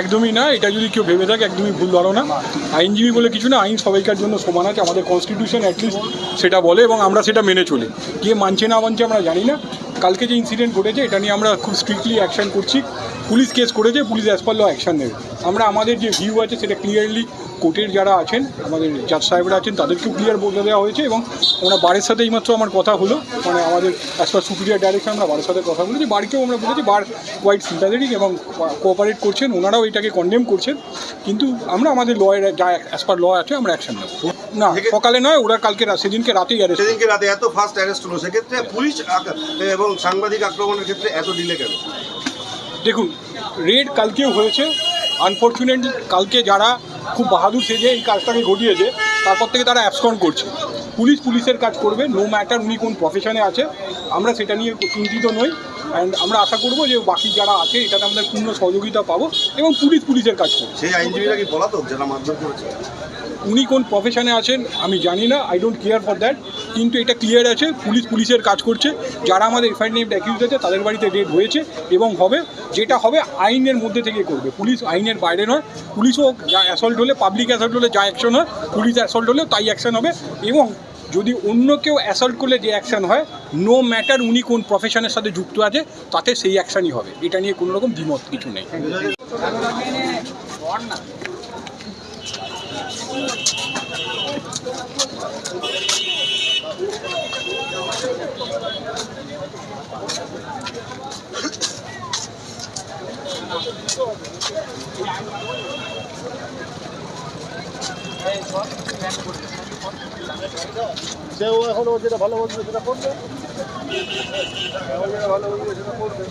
একদমই না, এটা যদি কেউ ভেবে থাকে, একদমই ভুল ধারণা। আইনজীবী বলে কিছু না, আইন সবাইকার জন্য সমান আছে, আমাদের কনস্টিটিউশন অ্যাটলিস্ট সেটা বলে এবং আমরা সেটা মেনে চলি। কে মানছে না মানছে আমরা জানি না। কালকে যে ইনসিডেন্ট ঘটেছে, এটা নিয়ে আমরা খুব স্ট্রিক্টলি অ্যাকশন করছি। পুলিশ কেস করেছে, police as per law action নেবে। আমরা, আমাদের যে ভিউ আছে, সেটা ক্লিয়ারলি কোর্টের যারা আছেন আমাদের জাজ সাহেবরা আছেন তাদেরকেও ক্লিয়ার বলে দেওয়া হয়েছে এবং আমরা বাড়ির সাথে এইমাত্র আমার কথা হলো। মানে আমাদের অ্যাজ পার সুপিরিয়ার ডাইরেকশন আমরা বাড়ির সাথে কথা বলেছি বাড়িকেও আমরা বলেছি বার কোয়াইট সিম্প্যাথেটিক এবং কোঅপারেট করছেন ওনারাও এটাকে কন্ডেম করছেন। কিন্তু আমরা আমাদের লয়ের যা অ্যাজ পার ল আছে আমরা অ্যাকশন নেব। না সকালে নয় ওরা কালকে সেদিনকে রাতেই অ্যারেস্ট সেদিনকে রাতে এত ফাস্ট অ্যারেস্ট হলো সেক্ষেত্রে পুলিশ এবং সাংবাদিক আক্রমণের ক্ষেত্রে এত ডিলে কেন? দেখুন রেড কালকেও হয়েছে। আনফর্চুনেট কালকে যারা খুব বাহাদুর সেজে এই কাজটাকে ঘটিয়েছে। তারপর থেকে তারা অ্যাবসকন করছে। পুলিশ পুলিশের কাজ করবে নো ম্যাটার উনি কোন প্রফেশনে আছে আমরা সেটা নিয়ে চিন্তিত নই। অ্যান্ড আমরা আশা করব যে বাকি যারা আছে এটাতে আমাদের পূর্ণ সহযোগিতা পাবো এবং পুলিশ পুলিশের কাজ করবে। সেই আইনজীবীরা কি পলাতক যারা মারধর করেছে? উনি কোন প্রফেশনে আছেন আমি জানি না I don't care for that কিন্তু এটা ক্লিয়ার আছে পুলিশ পুলিশের কাজ করছে। যারা আমাদের এফআইআর নেম অ্যাকিউজ আছে তাদের বাড়িতে রেড হয়েছে এবং হবে। যেটা হবে আইনের মধ্যে থেকে করবে। পুলিশ আইনের বাইরে নয়, পুলিশও যা অ্যাসল্ট হলে পাবলিক অ্যাসল্ট হলে যা অ্যাকশন হয়, পুলিশ অ্যাসল্ট হলেও তাই অ্যাকশন হবে এবং যদি অন্য কেউ অ্যাসল্ট করলে যে অ্যাকশন হয় নো ম্যাটার উনি কোন প্রফেশনের সাথে যুক্ত আছে, তাতে সেই অ্যাকশনই হবে। এটা নিয়ে কোনো রকম দ্বিমত কিছু নেই। সেও এখন ও যেটা ভালো বলছে সেটা করবে ও যেটা ভালো বলবে সেটা করবে।